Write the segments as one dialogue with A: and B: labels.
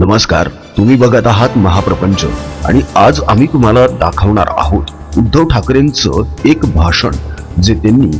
A: नमस्कार तुम्ही बघत आहात महाप्रपंच आणि आज आम्ही तुम्हाला दाखवणार आहोत उद्धव ठाकरेंचं एक भाषण. जे त्यांनी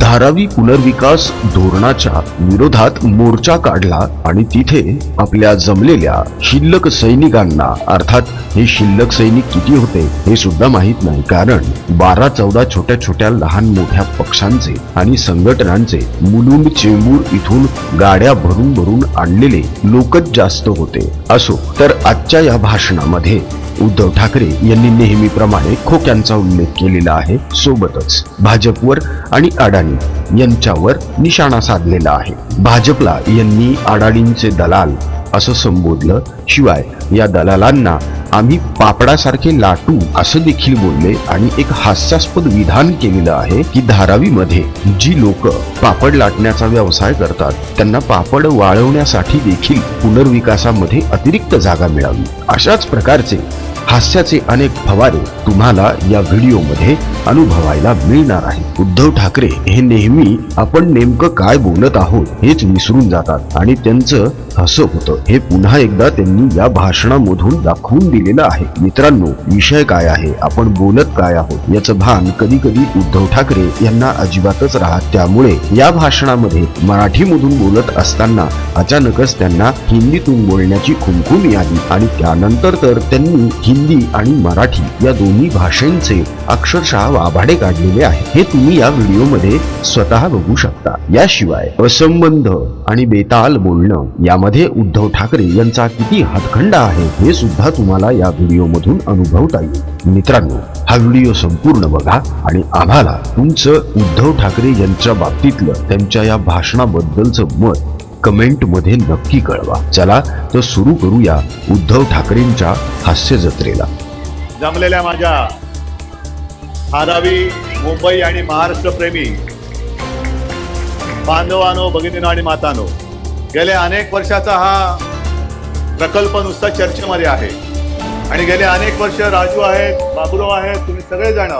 A: धारावी पुनर्विकास धोरणाच्या विरोधात मोर्चा काढला आणि तिथे आपल्या जमलेल्या शिल्लक सैनिकांना अर्थात हे शिल्लक सैनिक किती होते हे सुद्धा माहीत नाही. कारण बारा चौदा छोट्या छोट्या लहान मोठ्या पक्षांचे आणि संघटनांचे मुलुंड चेंबूर इथून गाड्या भरून भरून आणलेले लोकच जास्त होते. असो तर आजच्या या भाषणामध्ये उद्धव ठाकरे यांनी नेहमीप्रमाणे खोक्यांचा उल्लेख केलेला आहे सोबतच भाजपवर आणि अडाणी यांच्यावर निशाणा साधलेला आहे. भाजपला यांनी अडाणींचे दलाल असं संबोधलं. शिवाय या दलालांना आम्ही पापडासारखे लाटू असं देखील बोलले आणि एक हास्यास्पद विधान केलेलं आहे की धारावीमध्ये जी लोक पापड लाटण्याचा व्यवसाय करतात त्यांना पापड वाळवण्यासाठी देखील पुनर्विकासामध्ये अतिरिक्त जागा मिळावी. अशाच प्रकारचे हास्याचे अनेक फवारे तुम्हाला या व्हिडिओमध्ये अनुभवायला मिळणार आहे उद्धव ठाकरे हे नेहमी आपण नेमकं काय बोलत आहोत हेच विसरून जातात आणि त्यांचं हसं होतं. हे पुन्हा एकदा त्यांनी या भाषणामधून दाखवून दिलेलं आहे. मित्रांनो विषय काय आहे? आपण बोलत काय आहोत? याचं भान कधी कधी उद्धव ठाकरे यांना अजिबातच राहत. त्यामुळे या भाषणामध्ये मराठीमधून बोलत असताना अचानकच त्यांना हिंदीतून बोलण्याची खुमखुमी आली आणि त्यानंतर तर त्यांनी हिंदी आणि मराठी या दोन्ही भाषांचे अक्षरशः वाभाडे काढलेले आहे. हे तुम्ही या व्हिडिओमध्ये स्वतः बघू शकता. याशिवाय असंबंध आणि बेताल बोलणं यामध्ये उद्धव ठाकरे यांचा किती हातखंडा आहे हे सुद्धा तुम्हाला या व्हिडिओमधून अनुभवता येईल. मित्रांनो हा व्हिडिओ संपूर्ण बघा आणि आम्हाला तुमचं उद्धव ठाकरे यांच्या बाबतीतलं त्यांच्या या भाषणाबद्दलचं मत कमेंटमध्ये नक्की कळवा. चला तर सुरू करूया उद्धव ठाकरेंच्या हास्य जत्रेला.
B: जमलेल्या माझ्या धारावी मुंबई आणि महाराष्ट्र प्रेमी बांधवानो भगिनीनो आणि मातानो गेल्या अनेक वर्षाचा हा प्रकल्प नुसता चर्चेमध्ये आहे. आणि गेले अनेक वर्ष राजू आहेत बाबुराव आहेत तुम्ही सगळे जण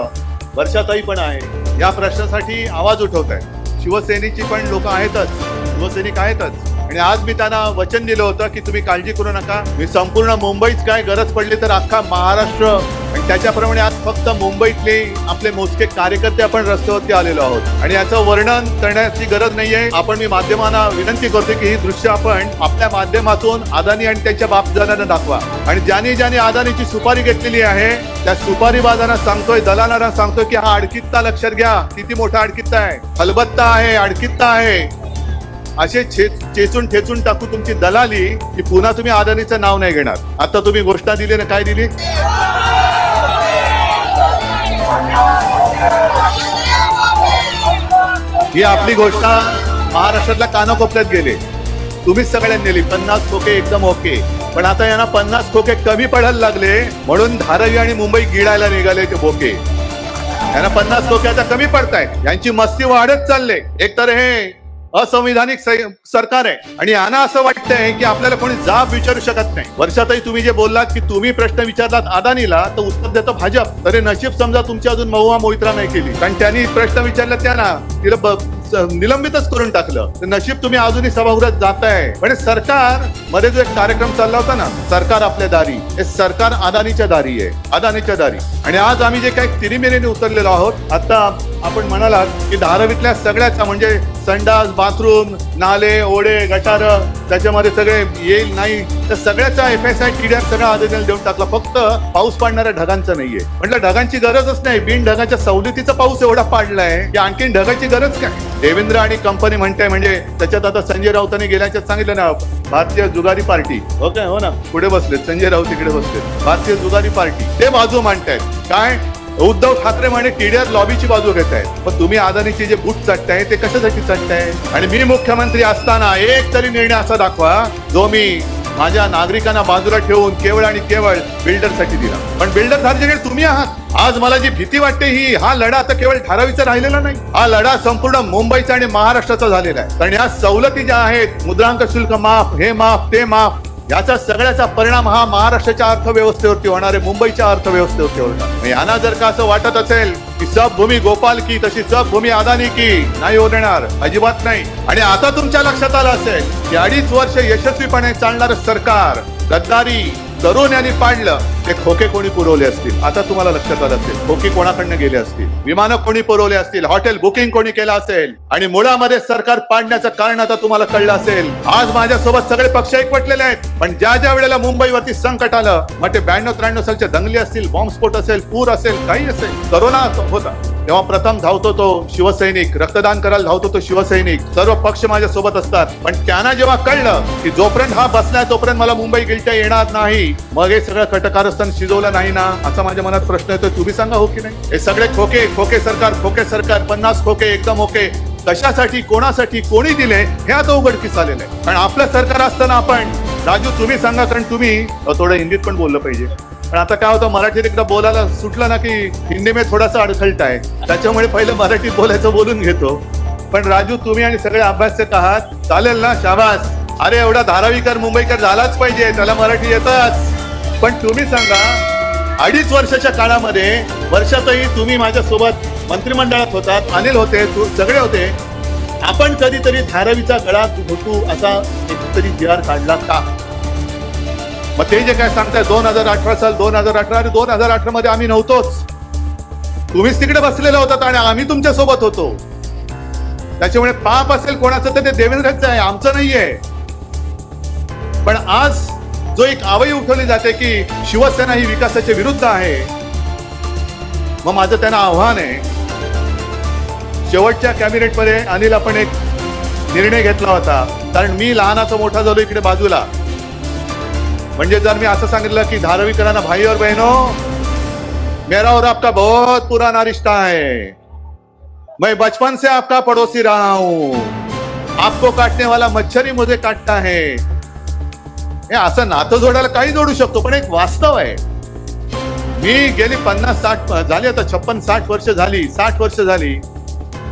B: वर्षाताई पण आहे या प्रश्नासाठी आवाज उठवत आहे शिवसेनेची पण लोक आहेतच. शिवसैनिक आहेतच. आणि आज मी त्यांना वचन दिलं होतं की तुम्ही काळजी करू नका. मी संपूर्ण मुंबईच काय गरज पडली तर अख्खा महाराष्ट्र आणि त्याच्याप्रमाणे आज फक्त मुंबईतले आपले मोजके कार्यकर्ते आपण रस्त्यावरती आलेलो आहोत. आणि याचं वर्णन करण्याची गरज नाहीये. आपण मी माध्यमांना विनंती करतो की ही दृश्य आपण आपल्या माध्यमातून अदानी आणि त्यांच्या बापदादांना दाखवा. आणि ज्यांनी ज्यांनी अदानीची सुपारी घेतलेली आहे त्या सुपारी बाजारांना सांगतोय दलालांना सांगतोय की हा अडकित्ता लक्षात घ्या. किती मोठा अडकित्ता आहे. हलबत्ता आहे अडकित्ता आहे. असे चेचून ठेचून टाकू तुमची दलाली की पुन्हा तुम्ही अदानीचं नाव नाही घेणार. आता तुम्ही घोषणा दिली ना काय दिली? ही आपली घोषणा महाराष्ट्रातल्या कानाकोपऱ्यात गेले. तुम्हीच सगळ्यांनी नेली. पन्नास खोके एकदम ओके. पण आता यांना पन्नास खोके कमी पडायला लागले म्हणून धारावी आणि मुंबई गिळायला निघाले ते बोके यांना पन्नास खोके आता कमी पडतायत. यांची मस्ती वाढत चालले. एक तर हे असंविधानिक सरकार आहे. आणि यांना असं वाटतंय की आपल्याला कोणी जाब विचारू शकत नाही. वर्षातही तुम्ही जे बोललात की तुम्ही प्रश्न विचारलात अदानीला तर उत्तर देतं भाजप. तरी नशीब समजा तुमची अजून महुआ मोहित्रा नाही केली. कारण त्यांनी प्रश्न विचारला त्यांना तिला निलंबितच करून टाकलं. तर नशीब तुम्ही अजूनही सभागृहात जाताय. म्हणजे सरकारमध्ये जो एक कार्यक्रम चालला होता ना सरकार आपल्या दारी. हे सरकार अदानीच्या दारी आहे. अदानीच्या दारी. आणि आज आम्ही जे काही तिरीमिरीने उतरलेलो आहोत आता आपण म्हणालात की धारावीतल्या सगळ्याचा म्हणजे संडास बाथरूम नाले ओढे गटार त्याच्यामध्ये सगळे येईल नाही तर सगळ्याचा एफ एस आय टीडीआर सगळा आदेशाला देऊन टाकला. फक्त पाऊस पाडणाऱ्या ढगांचा नाहीये. म्हटलं ढगांची गरजच नाही. बिन ढगाच्या सवलतीचा पाऊस एवढा पाडलाय की आणखीन ढगाची गरज काय? देवेंद्र आणि कंपनी म्हणते म्हणजे त्याच्यात आता संजय राऊतांनी गेल्याच्यात सांगितलं ना भारतीय जुगारी पार्टी. ओके हो ना. पुढे बसलेत संजय राऊत इकडे बसलेत. भारतीय जुगारी पार्टी. ते बाजू मांडतायत. काय? उद्धव ठाकरे म्हणे टीडीआर लॉबीची बाजू घेत आहेत. पण तुम्ही अदानीचे जे बूट चटताय ते कशासाठी चटताय? आणि मी मुख्यमंत्री असताना एक तरी निर्णय असा दाखवा जो मी माझ्या नागरिकांना बाजूला ठेवून केवळ आणि केवळ बिल्डरसाठी दिला. पण बिल्डर सर्जन तुम्ही आहात. आज मला जी भीती वाटते ही हा लढा आता केवळ ठरावीचा राहिलेला नाही. हा लढा संपूर्ण मुंबईचा आणि महाराष्ट्राचा झालेला आहे. कारण या सवलती ज्या आहेत मुद्रांक शुल्क माफ हे माफ ते माफ याचा सगळ्याचा परिणाम हा महाराष्ट्राच्या अर्थव्यवस्थेवरती होणार आहे मुंबईच्या अर्थव्यवस्थेवरती होणार. यांना जर का असं वाटत असेल की सब भूमी गोपाल की तशी सब भूमी अदानी की नाही होणार अजिबात नाही. आणि आता तुमच्या लक्षात आलं असेल की अडीच वर्ष यशस्वीपणे चालणारं सरकार गद्दारी तरुण यांनी पाडलं. ते खोके कोणी पुरवले असतील? आता तुम्हाला लक्षात आलं असेल खोके कोणाकडनं गेले असतील? विमानं कोणी पुरवले असतील? हॉटेल बुकिंग कोणी केलं असेल? आणि मुळामध्ये सरकार पाडण्याचं कारण आता तुम्हाला कळलं असेल. आज माझ्यासोबत सगळे पक्ष एकवटलेले आहेत. पण ज्या ज्या वेळेला मुंबईवरती संकट आलं मग ते ब्याण्णव त्र्याण्णव सालच्या दंगली असतील बॉम्बस्फोट असेल पूर असेल काही असेल करोना होता. तेव्हा प्रथम धावतो तो शिवसैनिक रक्तदान करायला धावतो तो शिवसैनिक. सर्व पक्ष माझ्या सोबत असतात. पण त्यांना जेव्हा कळलं की जोपर्यंत हा बसलाय तोपर्यंत मला मुंबई गिलट्या येणार नाही. मग हे सगळं कटकारस्थान शिजवलं नाही ना असा माझ्या मनात प्रश्न येतोय. तुम्ही सांगा हो की नाही? हे सगळे खोके खोके सरकार खोके सरकार पन्नास खोके एकदम ओके. कशासाठी कोणासाठी कोणी दिले हे आता उघडकीस आलेलं आहे. कारण आपलं सरकार असताना आपण राजू तुम्ही सांगा कारण तुम्ही थोडं हिंदीत पण बोललं पाहिजे. पण आता काय होतं मराठीत एकदा बोलायला सुटलं ना की हिंदी मे थोडासा अडखळत आहे. त्याच्यामुळे पहिलं मराठीत बोलायचं बोलून घेतो. पण राजू तुम्ही आणि सगळे अभ्यासक आहात. चालेल ना शाबास. अरे एवढा धारावीकर मुंबईकर झालाच पाहिजे. त्याला मराठी येतच. पण तुम्ही सांगा अडीच वर्षाच्या काळामध्ये वर्षातही तुम्ही माझ्यासोबत मंत्रिमंडळात होतात अनिल होते तू सगळे होते. आपण कधीतरी धारावीचा गळा घोटू असा एकतरी जी काढला का? मग ते जे काय सांगताय दोन हजार अठरा साल दोन हजार अठरा आणि दोन हजार अठरा मध्ये आम्ही नव्हतोच. तुम्हीच तिकडे बसलेला होतात आणि आम्ही तुमच्यासोबत होतो. त्याच्यामुळे पाप असेल कोणाचं तर ते देवेंद्रच आहे आमचं नाहीये. पण आज जो एक आवई उठवली जाते की शिवसेना ही विकासाच्या विरुद्ध आहे. मग माझं त्यांना आव्हान आहे. शेवटच्या कॅबिनेटमध्ये अनिल आपण एक निर्णय घेतला होता. कारण मी लहानाचा मोठा झालो इकडे बाजूला. म्हणजे जर मी असं सांगितलं की धारावीकरांना भाई और बहनो मेरा और आपका बहुत पुराना रिश्ता है मैं बचपन से आपका पड़ोसी रहा हूं. आपको काटने वाला मच्छर ही मुझे काटता है. हे असं नातं जोडायला काही जोडू शकतो पण एक वास्तव आहे. मी गेली पन्नास साठ झाली आता छप्पन साठ वर्ष झाली साठ वर्ष झाली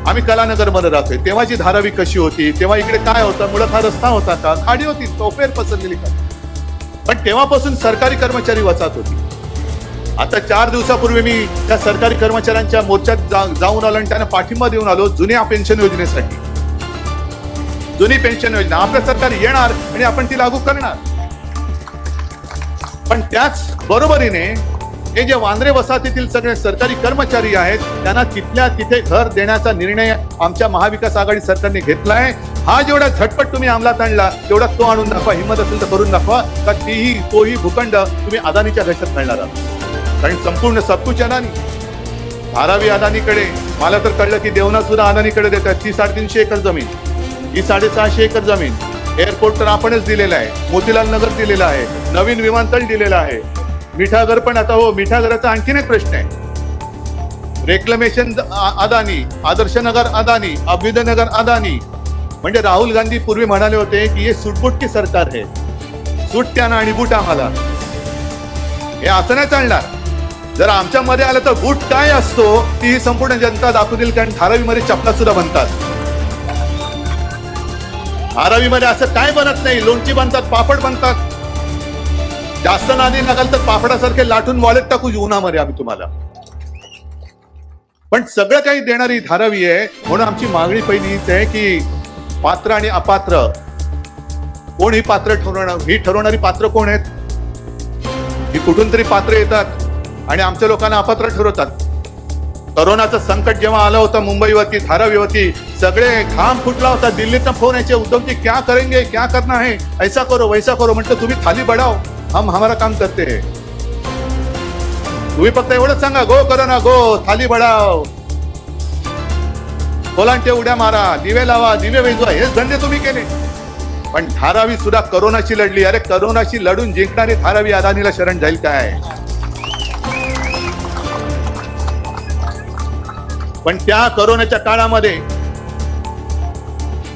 B: आम्ही कलानगरमध्ये राहतोय तेव्हाची धारावी कशी होती तेव्हा इकडे काय होतं मुळात हा रस्ता होता का खाडी होती चौफेर पसरलेली का पण तेव्हापासून सरकारी कर्मचारी वचात होती. आता चार दिवसापूर्वी मी त्या सरकारी कर्मचाऱ्यांच्या मोर्चात जाऊन आलो आणि त्यांना पाठिंबा देऊन आलो जुन्या पेन्शन योजनेसाठी. जुनी पेन्शन योजना आपलं सरकार येणार आणि आपण ती लागू करणार. पण त्याच बरोबरीने हे जे वांद्रे वसाहतीतील सगळे सरकारी कर्मचारी आहेत त्यांना तिथल्या तिथे घर देण्याचा निर्णय आमच्या महाविकास आघाडी सरकारने घेतलाय. हा जेवढा झटपट तुम्ही अंमलात आणला तेवढा तो आणून दाखवा. हिंमत असेल तर करून दाखवा. का तीही तोही भूखंड तुम्ही अदानीच्या घशात घालणार आहात? कारण संपूर्ण सबकुच अदानी धारावी अदानीकडे मला तर कळलं की देवना सुद्धा अदानीकडे देतात. ती साडेतीनशे एकर जमीन. ही साडेसहाशे एकर जमीन. एअरपोर्ट तर आपणच दिलेला आहे. मोतीलाल नगर दिलेला आहे. नवीन विमानतळ दिलेलं आहे. मिठागर पण आता हो मिठागराचा आणखीन एक प्रश्न आहे. रेक्लमेशन अदानी आदर्श नगर अदानी अभ्युदय अदानी. म्हणजे राहुल गांधी पूर्वी म्हणाले होते की हे सुटबुट की सरकार आहे. सुटत्या ना आणि बूट आम्हाला. हे असं नाही चालणार. जर आमच्यामध्ये आलं तर बूट काय असतो ती ही संपूर्ण जनता दाखवतील कारण धारावीमध्ये चपला सुद्धा बनतात. धारावीमध्ये असं काय बनत नाही? लोणची बनतात पापड बनतात. जास्त नादी नकाल तर पापडासारखे लाटून वॉलेट टाकू उन्हामध्ये आम्ही तुम्हाला. पण सगळं काही देणारी धारावी आहे म्हणून आमची मागणी पहिली हीच आहे की पात्र आणि अपात्र. कोण ही पात्र ठरवणार ही ठरवणारी पात्र कोण आहेत? ही कुठून तरी पात्र येतात आणि आमच्या लोकांना अपात्र ठरवतात. करोनाचं संकट जेव्हा आलं होतं मुंबईवरती धारावीवरती सगळे घाम फुटला होता. दिल्लीतनं फोन यायचे उद्धवजी क्या करेंगे? क्या करना है? ऐसा करो वैसा करो. म्हटलं तुम्ही थाली बढाव हम हमारा काम करते तुम्ही फक्त एवढंच सांगा गो करो ना गो थाली बढाव कोलांटे उड्या मारा दिवे लावा दिवे वेजवा हेच धंदे तुम्ही केले. पण धारावी सुद्धा करोनाशी लढली. अरे करोनाशी लढून जिंकणारी धारावी अदानीला शरण जाईल काय? पण त्या करोनाच्या काळामध्ये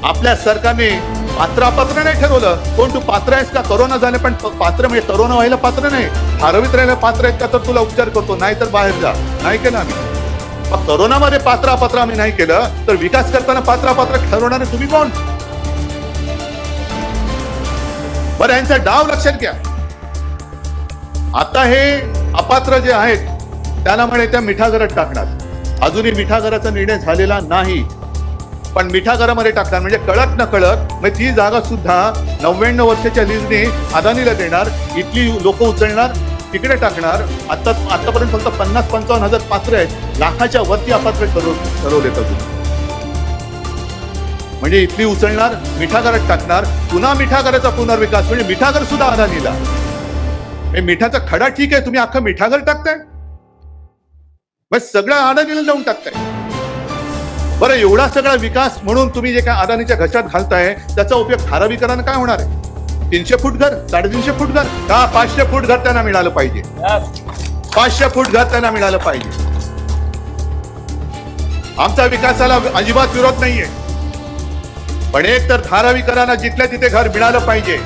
B: आपल्या सरकारने पात्र अपात्र नाही ठरवलं. कोण तू पात्र आहेस का? करोना झाले पण पात्र म्हणजे करोना व्हायला पात्र नाही. धारावीत राहायला पात्र आहेत का तर तुला उपचार करतो. नाही तर बाहेर जा. नाही केलं आम्ही. करोनामध्ये पात्र अपात्र आम्ही नाही केलं तर विकास करताना पात्र अपात्र ठरवणारे तुम्ही कोण? बरं यांचा डाव लक्षात घ्या. आता हे अपात्र जे आहेत त्याला म्हणे त्या मिठागरात टाकणार. अजूनही मिठागराचा निर्णय झालेला नाही. पण मिठागरामध्ये टाकणार म्हणजे कळत न कळत मग ती जागा सुद्धा नव्याण्णव वर्षाच्या लीजने अदानीला देणार इथली लोक उचलणार तिकडे टाकणार. आता आतापर्यंत फक्त पन्नास पंचावन्न हजार पात्र आहेत. लाखाच्या वरती अपात्र ठरव अजून. म्हणजे इथली उचलणार मिठागरात टाकणार. पुन्हा मिठागराचा पुनर्विकास म्हणजे मिठागर सुद्धा अदानीला. मिठाचा खडा ठीक आहे तुम्ही अख्खा मिठागर टाकताय? मग सगळं अदानीला जाऊन टाकताय. बरं एवढा सगळा विकास म्हणून तुम्ही जे काय अदानीच्या घशात घालताय त्याचा उपयोग धारावीकरांना काय होणार आहे? तीनशे फूट घर साडेतीनशे फूट घर का पाचशे फूट घर त्यांना मिळालं पाहिजे? पाचशे फूट घर त्यांना मिळालं पाहिजे. आमचा विकासाला अजिबात विरोध नाहीये. पण एक तर धारावीकरांना जिथल्या तिथे घर मिळालं पाहिजे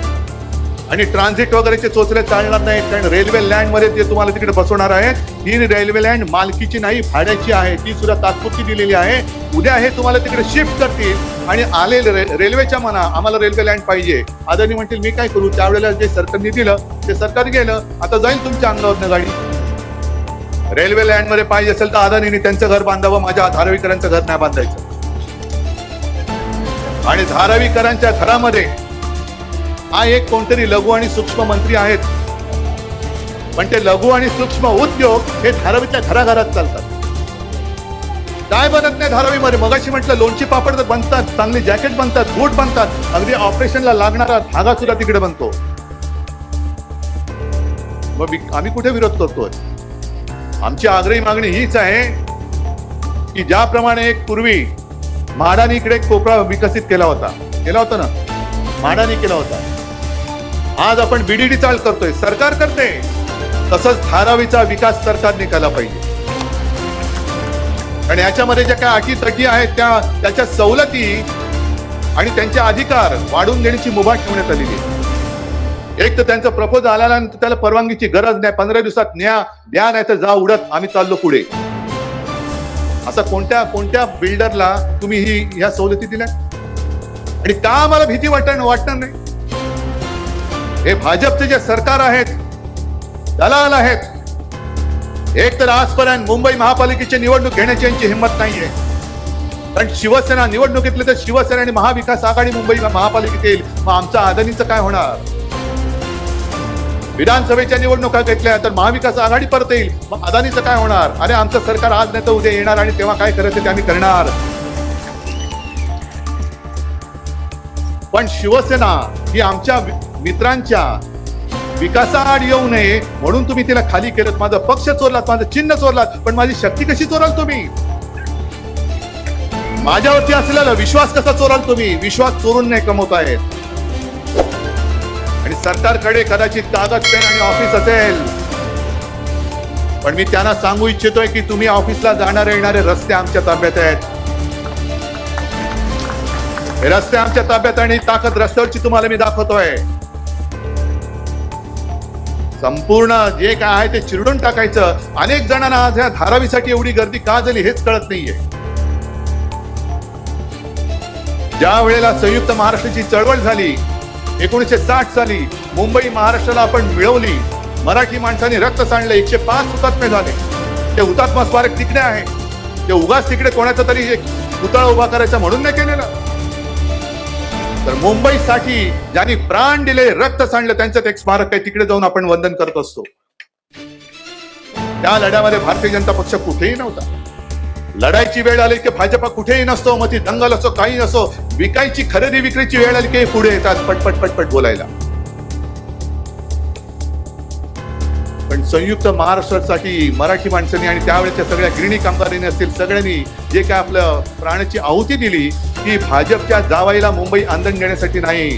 B: आणि ट्रान्झिट वगैरेचे चोचले चालणार नाहीत कारण रेल्वे लँडमध्ये जे तुम्हाला तिकडे बसवणार आहेत ही रेल्वे लँड मालकीची नाही भाड्याची आहे. ती सुद्धा तात्पुरती दिलेली आहे. उद्या हे तुम्हाला तिकडे शिफ्ट करतील आणि आले रे- रेल्वेच्या मना आम्हाला रेल्वे लँड पाहिजे. आदरणी म्हणतील मी काय करू? त्यावेळेला जे सरकारने दिलं ते सरकार गेलं. आता जाईल तुमच्या अंगावरनं गाडी. रेल्वे लँडमध्ये पाहिजे असेल तर अदानीने त्यांचं घर बांधावं माझ्या धारावीकरांचं घर नाही बांधायचं. आणि धारावीकरांच्या घरामध्ये हा एक कोणतरी लघु आणि सूक्ष्म मंत्री आहेत. पण ते लघु आणि सूक्ष्म उद्योग हे धारावीच्या घराघरात चालतात. काय बनत नाही धारावीमध्ये. मगाशी म्हटलं लोणची पापड तर बनतात चांगली जॅकेट बनतात बूट बनतात. अगदी ऑपरेशनला लागणारा धागा सुद्धा तिकडे बनतो. मग मी- आम्ही कुठे विरोध करतोय? आमची आग्रही मागणी हीच आहे की ज्याप्रमाणे एक पूर्वी म्हाडाने इकडे कोपरा विकसित केला होता. केला होता ना? म्हाडाने केला होता. आज आपण बीडीडी चाल करतोय सरकार करते. तसंच धारावीचा विकास सरकारने केला पाहिजे. आणि याच्यामध्ये ज्या काय अटी तटी आहेत त्या त्याच्या सवलती आणि त्यांचे अधिकार वाढून देण्याची मुभा ठेवण्यात आलेली आहे. एक तर त्यांचं प्रपोज आला आणि त्याला परवानगीची गरज नाही. पंधरा दिवसात न्या द्या नाही तर जा उडत. आम्ही चाललो पुढे. असं कोणत्या कोणत्या बिल्डरला तुम्ही ही ह्या सवलती दिल्या? आणि का आम्हाला भीती वाटणार वाटणार नाही? हे भाजपचे जे सरकार आहेत दलाल आहेत एक तर आजपर्यंत मुंबई महापालिकेची निवडणूक घेण्याची यांची हिंमत नाहीये. कारण शिवसेना निवडणुकीतले तर शिवसेना आणि महाविकास आघाडी मुंबई महापालिकेत येईल. मग आमचा आदनीचं काय होणार? विधानसभेच्या निवडणुका घेतल्या तर महाविकास आघाडी परत येईल. मग अदानीचं काय होणार? अरे आमचं सरकार आज नाही तर उद्या येणार आणि तेव्हा काय करायचं ते आम्ही करणार. पण शिवसेना ही आमच्या मित्रांच्या विकासाआड येऊ नये म्हणून तुम्ही तिला खाली केलं माझा पक्ष चोरलात माझं चिन्ह चोरलात पण माझी शक्ती कशी चोराल तुम्ही? माझ्यावरती असलेला विश्वास कसा चोराल तुम्ही? विश्वास चोरून नाही कमवत आहेत. आणि सरकारकडे कदाचित कागद पेन आणि ऑफिस असेल. पण मी त्यांना सांगू इच्छितोय की तुम्ही ऑफिसला जाणारे येणारे रस्ते आमच्या ताब्यात आहेत. हे रस्ते आमच्या ताब्यात आणि ताकद रस्त्यावरची तुम्हाला मी दाखवतोय. संपूर्ण जे काय आहे ते चिरडून टाकायचं. अनेक जणांना आज या धारावीसाठी एवढी गर्दी का झाली हेच कळत नाहीये. ज्या वेळेला संयुक्त महाराष्ट्राची चळवळ झाली एकोणीसशे साठ साली मुंबई महाराष्ट्राला आपण मिळवली मराठी माणसाने रक्त सांडलं एकशे पाच हुतात्मे झाले. ते हुतात्मा स्मारक तिकडे आहे. ते उगाच तिकडे कोणाचा तरी एक पुतळा उभा करायचा म्हणून नाही केलेला. तर मुंबईसाठी ज्यांनी प्राण दिले रक्त सांडलं त्यांचं एक स्मारक आहे. तिकडे जाऊन आपण वंदन करत असतो. त्या लढ्यामध्ये भारतीय जनता पक्ष कुठेही नव्हता. लढायची वेळ आली की भाजपा कुठेही नसतो मग ती दंगल असो काही नसो विकायची खरेदी विक्रीची वेळ आली की पुढे येतात पटपट पटपट बोलायला. पण संयुक्त महाराष्ट्रासाठी मराठी माणसांनी आणि त्यावेळेच्या सगळ्या गिरणी कामगारांनी असतील सगळ्यांनी जे काय आपलं प्राण्याची आहुती दिली की भाजपच्या जावाईला मुंबई आंदण देण्यासाठी नाही.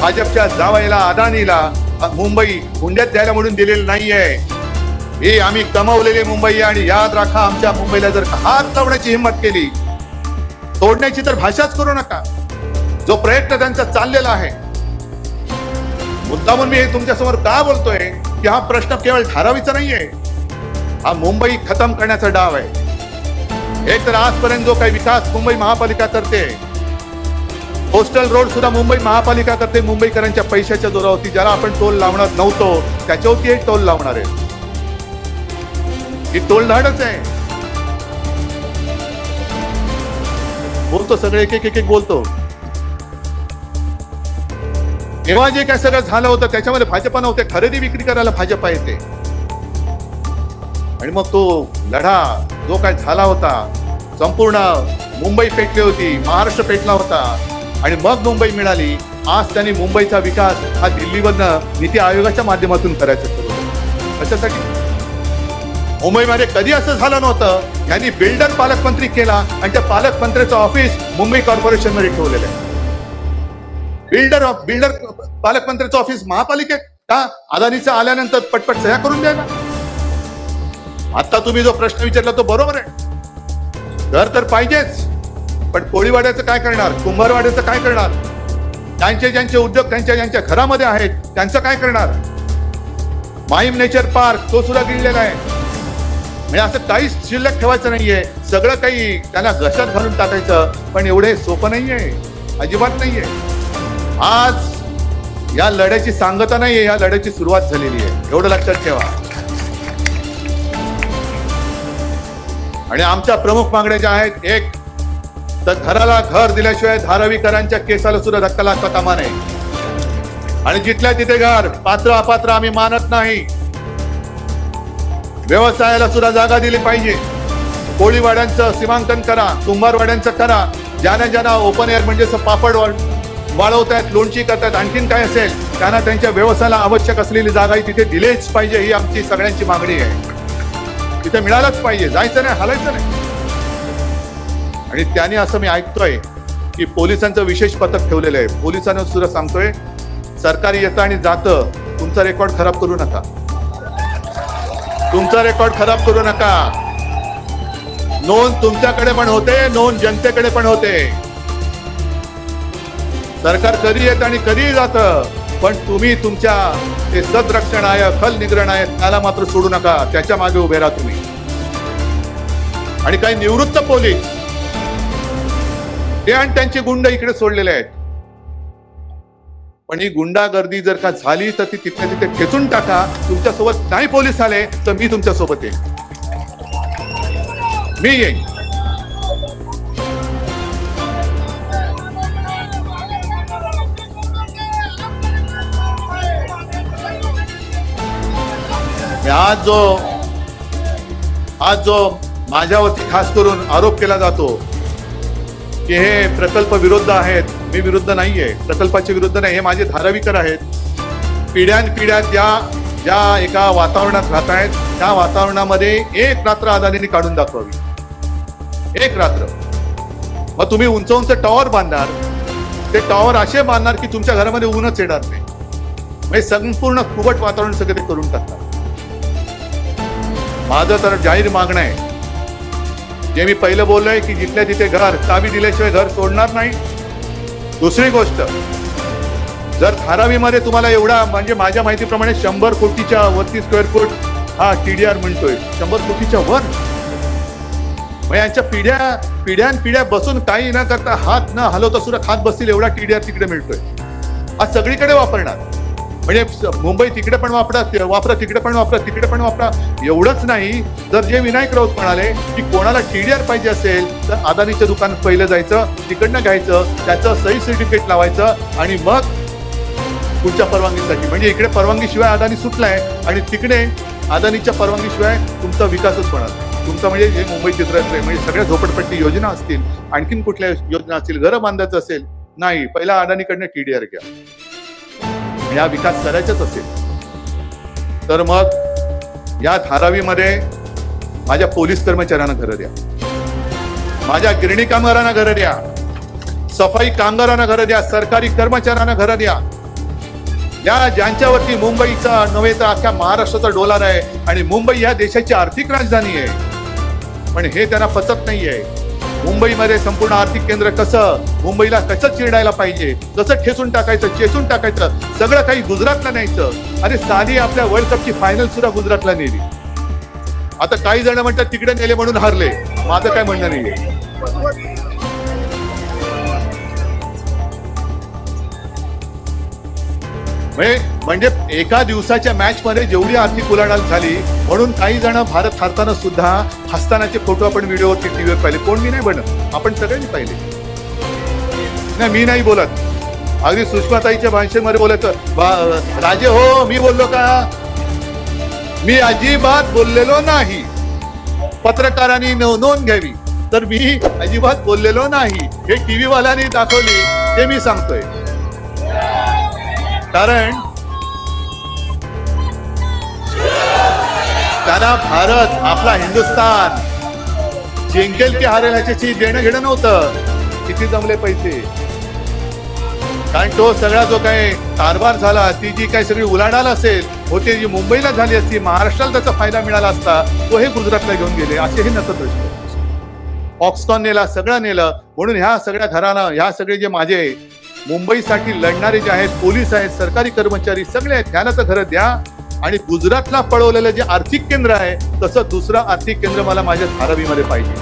B: भाजपच्या जावाईला अदानीला मुंबई हुंड्यात द्यायला म्हणून दिलेलं नाहीये. हे आम्ही कमावलेले मुंबई आणि याद राखा आमच्या मुंबईला जर हात लावण्याची हिंमत केली तोडण्याची तर भाषाच करू नका. जो प्रयत्न त्यांचा चाललेला आहे. मुद्दामून मी हे तुमच्यासमोर का बोलतोय की हा प्रश्न केवळ धारावीचा नाहीये. हा मुंबई खतम करण्याचा डाव आहे. एक तर आजपर्यंत जो काही विकास मुंबई महापालिका करते कोस्टल रोड सुद्धा मुंबई महापालिका करते मुंबईकरांच्या पैशाच्या जोरावरती. ज्याला आपण टोल लावणार नव्हतो त्याच्यावरती एक टोल लावणार आहे. ही टोल धाडच आहे. बोलतो सगळे एक एक एक एक बोलतो. तेव्हा जे काय सगळं झालं होतं त्याच्यामध्ये भाजपा नव्हते. खरेदी विक्री करायला भाजपा येते. आणि मग तो लढा जो काय झाला होता संपूर्ण मुंबई पेटली होती महाराष्ट्र पेटला होता. आणि मग मुंबई मिळाली. आज त्यांनी मुंबईचा विकास हा दिल्लीमधनं नीती आयोगाच्या माध्यमातून करायचं ठरवलं. कशासाठी? मुंबईमध्ये कधी असं झालं नव्हतं? यांनी बिल्डर पालकमंत्री केला आणि त्या पालकमंत्र्याचं ऑफिस मुंबई कॉर्पोरेशनमध्ये ठेवलेलं आहे. बिल्डर बिल्डर पालकमंत्र्याचं ऑफिस महापालिकेत? का? अदानीचं आल्यानंतर पटपट सह्या करून द्यायला? आता तुम्ही जो प्रश्न विचारला तो बरोबर आहे. घर तर पाहिजेच पण कोळीवाड्याचं काय करणार कुंभारवाड्याचं काय करणार? त्यांचे ज्यांचे उद्योग त्यांच्या ज्यांच्या घरामध्ये आहेत त्यांचं काय करणार? माईम नेचर पार्क तो सुद्धा गिळलेला आहे. म्हणजे असं काहीच शिल्लक ठेवायचं नाहीये. सगळं काही त्यांना घशात घालून टाकायचं पण एवढे सोपं नाहीये अजिबात नाहीये. आज या लढ्याची सांगता नाहीये या लढ्याची सुरुवात झालेली आहे. एवढं लक्षात ठेवा. आणि आमच्या प्रमुख मागण्या ज्या आहेत एक तर घराला घर दिल्याशिवाय धारावीकरांच्या केसाला सुद्धा धक्का लागता कामा नये. आणि जिथल्या तिथे घर पात्र अपात्र आम्ही मानत नाही. व्यवसायाला सुद्धा जागा दिली पाहिजे. कोळीवाड्यांचं सीमांकन करा कुंभारवाड्यांचं करा. ज्यांना ज्यांना ओपन एअर म्हणजे पापड वाळ- वाळवतायत लोणची करतायत आणखीन काय असेल त्यांना त्यांच्या व्यवसायाला आवश्यक असलेली जागा ही तिथे दिलीच पाहिजे ही आमची सगळ्यांची मागणी आहे. तिथे मिळालंच पाहिजे जायचं नाही हलायचं नाही. आणि त्याने असं मी ऐकतोय की पोलिसांचं विशेष पथक ठेवलेलं आहे. पोलिसांना सुद्धा सांगतोय सरकार येतं आणि जातं तुमचा रेकॉर्ड खराब करू नका. तुमचा रेकॉर्ड खराब करू नका. नोंद तुमच्याकडे पण होते नोंद जनतेकडे पण होते. सरकार कधी येत आणि कधी जात? पण तुम्ही तुमच्या ते सदरक्षण आहे खल निग्रहण आहे त्याला मात्र सोडू नका. त्याच्यामागे उभे राहा तुम्ही. आणि काही निवृत्त पोलीस ते आणि त्यांचे गुंड इकडे सोडलेले आहेत. पण ही गुंडागर्दी जर का झाली तर ती तिथे तिथे खेचून टाका. तुमच्यासोबत नाही पोलीस आले तर मी तुमच्यासोबत येईन. मी येईन. आज जो आज जो माझ्यावरती खास करून आरोप केला जातो की हे प्रकल्प विरुद्ध आहेत मी विरुद्ध नाहीये. प्रकल्पाचे विरुद्ध नाही हे माझे धारावीकर आहेत. पिढ्यान पिढ्या त्या ज्या एका वातावरणात राहत आहेत त्या वातावरणामध्ये एक रात्र अदानीने काढून दाखवावी. एक रात्र. मग तुम्ही उंच उंच टॉवर बांधणार. ते टॉवर असे बांधणार की तुमच्या घरामध्ये ऊनच येणार नाही. म्हणजे संपूर्ण कुबट वातावरण सगळं ते करून टाकणार. माझं तर जाहीर मागणं आहे. जे मी पहिलं बोललोय की जिथल्या तिथे घर चावी दिल्याशिवाय घर सोडणार नाही. दुसरी गोष्ट जर धारावीमध्ये तुम्हाला एवढा म्हणजे माझ्या माहितीप्रमाणे शंभर कोटीच्या वरती स्क्वेअर फूट हा टी डी आर म्हणतोय शंभर कोटीच्या वर? मग यांच्या पिढ्या पिढ्यान पिढ्या बसून काही न करता हात न हलवता सुद्धा खात बसतील एवढा टी डी आर तिकडे मिळतोय. आज सगळीकडे वापरणार. म्हणजे मुंबई तिकडे पण वापरा वापरा तिकडे पण वापरा तिकडे पण वापरा. एवढंच नाही. जर जे विनायक राऊत म्हणाले की कोणाला टीडीआर पाहिजे असेल तर अदानीच्या दुकानात पहिलं जायचं तिकडनं घ्यायचं त्याचं सही सर्टिफिकेट लावायचं आणि मग पुढच्या परवानगीसाठी. म्हणजे इकडे परवानगीशिवाय अदानी सुटलाय आणि तिकडे अदानीच्या परवानगीशिवाय तुमचा विकासच होणार. तुमचं म्हणजे जे मुंबई चित्र असले म्हणजे सगळ्या झोपडपट्टी योजना असतील आणखीन कुठल्या योजना असतील घरं बांधायचं असेल नाही. पहिला अदानीकडनं टीडीआर घ्या. आणि हा विकास करायचाच असेल. तर मग या धारावीमध्ये माझ्या पोलीस कर्मचाऱ्यांना घरं द्या. माझ्या गिरणी कामगारांना घरं द्या. सफाई कामगारांना घरं द्या. सरकारी कर्मचाऱ्यांना घरं द्या. या ज्यांच्यावरती मुंबईचा नव्हे तर अख्ख्या महाराष्ट्राचा डोलार आहे आणि मुंबई या देशाची आर्थिक राजधानी आहे. पण हे त्यांना पचत नाहीये. मुंबईमध्ये संपूर्ण आर्थिक केंद्र कसं मुंबईला कसं चिरडायला पाहिजे कसं ठेचून टाकायचं चेचून टाकायचं सगळं काही गुजरातला न्यायचं. आणि साधी आपल्या वर्ल्ड कपची फायनल सुद्धा गुजरातला नेली. आता काही जण म्हणतात तिकडे नेले म्हणून हारले. माझं काय म्हणणं नाहीये. म्हणजे म्हणजे एका दिवसाच्या मॅच मध्ये जेवढी आर्थिक उलाढाल झाली म्हणून काही जण भारत हारताना सुद्धा हसतानाचे फोटो आपण व्हिडिओवरती टीव्हीवर पाहिले. कोण मी नाही बनत. आपण सगळ्यांनी पाहिले. नाही मी नाही बोलत. अगदी सुषमाताईच्या भाषेमध्ये बोलायचं राजे हो मी बोललो का? मी अजिबात बोललेलो नाही. पत्रकारांनी नोंद घ्यावी. तर मी अजिबात बोललेलो नाही. हे टीव्ही वाल्यांनी दाखवली ते मी सांगतोय. कारण त्यांना भारत आपला हिंदुस्थान जिंकेल की हारेल ह्याच्याशी देणं घेणं नव्हतं. किती जमले पैसे. कारण तो सगळा जो काही कारभार झाला ती जी काही सगळी उलाढाल असेल होते जी मुंबईला झाली असती महाराष्ट्राला त्याचा फायदा मिळाला असता तो हे गुजरातला घेऊन गेले असेही नसत ऑक्सकॉन नेला सगळं नेलं. म्हणून ह्या सगळ्या घरानं ह्या सगळे जे माझे मुंबईसाठी लढणारे जे आहेत पोलीस आहेत सरकारी कर्मचारी सगळे आहेत त्यांना तर घरं द्या. आणि गुजरातला पळवलेलं जे आर्थिक केंद्र आहे तसं दुसरं आर्थिक केंद्र मला माझ्या धारावीमध्ये पाहिजे.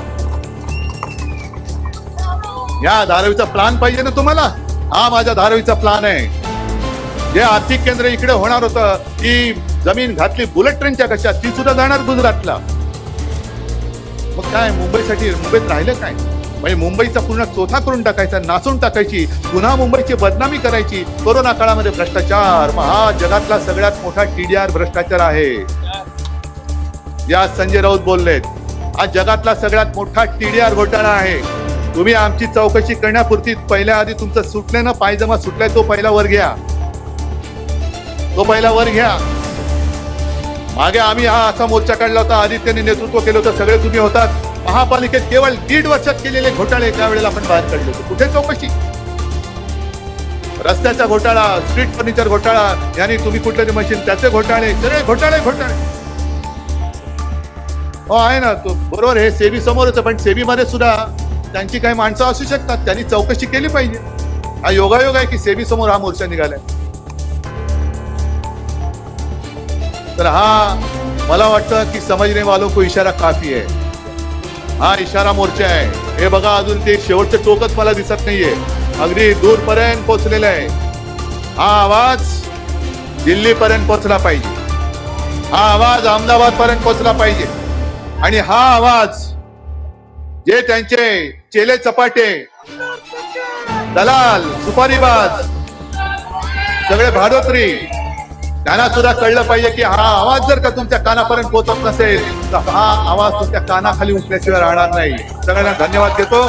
B: या धारावीचा प्लान पाहिजे ना तुम्हाला? हा माझ्या धारावीचा प्लान आहे. जे आर्थिक केंद्र इकडे होणार होतं ती जमीन घातली बुलेट ट्रेनच्या कशा ती सुद्धा जाणार गुजरातला. मग काय मुंबईसाठी मुंबईत राहिलं काय? म्हणजे मुंबईचा पूर्ण चोथा करून टाकायचा नाचून टाकायची पुन्हा मुंबईची बदनामी करायची. कोरोना काळामध्ये भ्रष्टाचार मग हा जगातला सगळ्यात मोठा टीडीआर भ्रष्टाचार आहे. या संजय राऊत बोललेत हा जगातला सगळ्यात मोठा टीडीआर घोटाळा आहे. तुम्ही आमची चौकशी करण्यापुरती पहिल्या आधी तुमचं सुटलं ना पायजमा सुटलाय तो पहिला वर घ्या. तो पहिला वर घ्या. मागे आम्ही हा असा मोर्चा काढला होता आदित्यने नेतृत्व केलं होतं सगळे तुम्ही होतात. महापालिकेत केवळ दीड वर्षात केलेले घोटाळे त्यावेळेला आपण बाहेर काढले होते. कुठे चौकशी? रस्त्याचा घोटाळा स्ट्रीट फर्निचर घोटाळा यांनी तुम्ही कुठले मशीन त्याचे घोटाळे सगळे घोटाळे घोटाळे. हो आहे ना तो बरोबर हे सेबी समोरच आहे, पण सेबीमध्ये सुद्धा त्यांची काही माणसं असू शकतात त्यांनी चौकशी केली पाहिजे. हा योगायोग आहे की सेबी समोर हा मोर्चा निघालाय. तर हा मला वाटतं की समजने वालों को इशारा काफी आहे. हा इशारा मोर्चा आहे. हे बघा अजून ते शेवटचं टोकच मला दिसत नाहीये. अगदी दूरपर्यंत पोहोचलेलं आहे. हा आवाज दिल्लीपर्यंत पोहोचला पाहिजे. हा आवाज अहमदाबाद पर्यंत पोहोचला पाहिजे. आणि हा आवाज जे त्यांचे चेले चपाटे दलाल सुपारीबाज सगळे भाडोत्री त्यांना सुद्धा कळलं पाहिजे की हा आवाज जर का तुमच्या कानापर्यंत पोहोचत नसेल तर हा आवाज तुमच्या कानाखाली उठल्याशिवाय राहणार नाही. सगळ्यांना धन्यवाद देतो.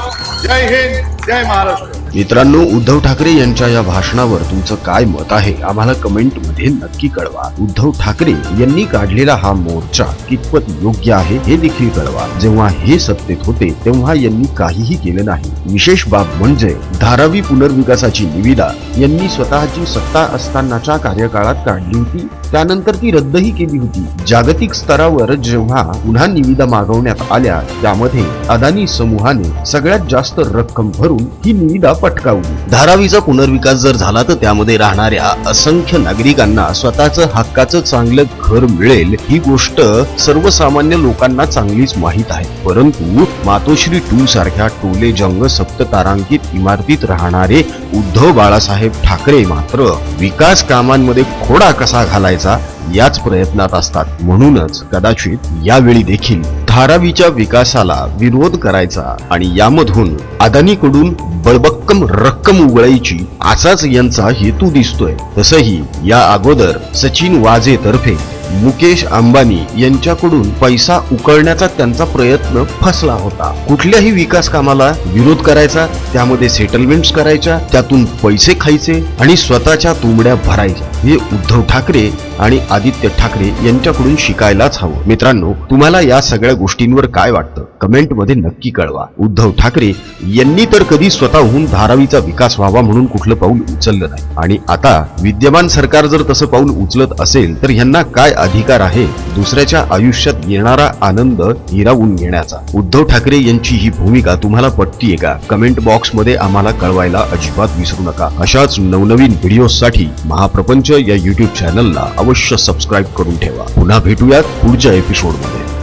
B: जय हिंद जय महाराष्ट्र.
A: मित्रांनो उद्धव ठाकरे यांच्या या भाषणावर तुमचं काय मत आहे आम्हाला कमेंटमध्ये नक्की कळवा. उद्धव ठाकरे यांनी काढलेला हा मोर्चा कितपत योग्य आहे हे देखील कळवा. जेव्हा हे सत्तेत होते तेव्हा यांनी काहीही केलं नाही. विशेष बाब म्हणजे धारावी पुनर्विकासाची निविदा यांनी स्वतःची सत्ता असतानाच्या कार्यकाळात काढली होती. त्यानंतर ती रद्दही केली होती. जागतिक स्तरावर जेव्हा पुन्हा निविदा मागवण्यात आल्या त्यामध्ये अदानी समूहाने सगळ्यात जास्त रक्कम भरून ही निविदा पटकावली धारावीचा पुनर्विकास जर झाला तर त्यामध्ये राहणाऱ्या असंख्य नागरिकांना स्वतःचं हक्काचं चांगलं घर मिळेल ही गोष्ट सर्वसामान्य लोकांना चांगलीच माहीत आहे. परंतु मातोश्री टू सारख्या टोले जंग सप्त तारांकित इमारतीत राहणारे उद्धव बाळासाहेब ठाकरे मात्र विकास कामांमध्ये खोडा कसा घालायचा याच प्रयत्नात असतात. म्हणूनच कदाचित यावेळी देखील धारावीच्या विकासाला विरोध करायचा आणि यामधून अदानीकडून बळबक्कम रक्कम उगळायची असाच यांचा हेतू दिसतोय. तसही या अगोदर सचिन वाजे तर्फे मुकेश अंबानी यांच्याकडून पैसा उकळण्याचा त्यांचा प्रयत्न फसला होता. कुठल्याही विकास कामाला विरोध करायचा त्यामध्ये सेटलमेंट्स करायच्या त्यातून पैसे खायचे आणि स्वतःच्या तुंबड्या भरायच्या. हे उद्धव ठाकरे आणि आदित्य ठाकरे यांच्याकडून शिकायलाच हवं. मित्रांनो तुम्हाला या सगळ्या गोष्टींवर काय वाटतं? कमेंटमध्ये नक्की कळवा. उद्धव ठाकरे यांनी तर कधी स्वतःहून धारावीचा विकास व्हावा म्हणून कुठलं पाऊल उचललं नाही. आणि आता विद्यमान सरकार जर तसं पाऊल उचलत असेल तर यांना काय अधिकार आहे दुसऱ्याच्या आयुष्यात येणारा आनंद हिरावून घेण्याचा. उद्धव ठाकरे यांची ही भूमिका तुम्हाला पटतीये का? कमेंट बॉक्समध्ये आम्हाला कळवायला अजिबात विसरू नका. अशाच नवनवीन व्हिडिओसाठी महाप्रपंच या युट्यूब चॅनलला अवश्य सबस्क्राईब करून ठेवा. पुन्हा भेटूयात पुढच्या एपिसोडमध्ये